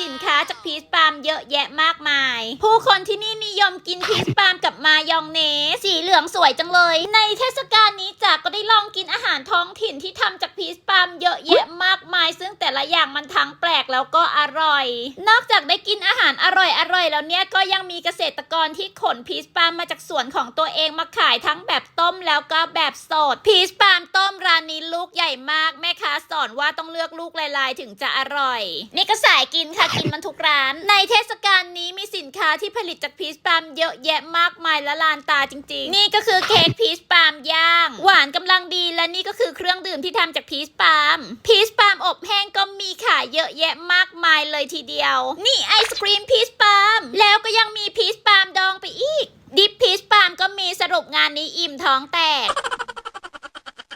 สินค้าจากพีชปาล์มเยอะแยะมากมาย ผู้คนที่นี่นิยมกินพีชปาล์มกับมายองเนสสีเหลืองสวยจังเลย ในเทศกาลนี้จ๋าก็ได้ลองกินอาหารท้องถิ่นที่ทำจากพีชปาล์มเยอะแยะมากมาย ซึ่งแต่ละอย่างมันทั้งแปลกแล้วก็อร่อย นอกจากได้กินอาหารอร่อยอร่อยแล้วเนี่ยก็ยังมีเกษตรกรที่ขนพีชปาล์มมาจากสวนของตัวเองมาขายทั้งแบบต้มแล้วก็แบบสดพีชปาล์มต้มร้านนี้ลูกใหญ่มาก สอนว่าต้องเลือกลูกลายๆ ถึงจะอร่อย นี่ก็สายกินค่ะกินมันทุกร้าน ในเทศกาลนี้มีสินค้าที่ผลิตจากพีชปาล์มเยอะแยะมากมายและลานตาจริงๆ นี่ก็คือเค้กพีชปาล์มย่าง หวานกำลังดีและนี่ก็คือเครื่องดื่มที่ทำจากพีชปาล์มพีชปาล์มอบแห้งก็มีขายเยอะแยะมากมายเลยทีเดียว นี่ไอศครีมพีชปาล์มแล้วก็ยังมีพีชปาล์มดองไปอีก ดิปพีชปาล์มก็มีสรุปงานนี้อิ่มท้องแตก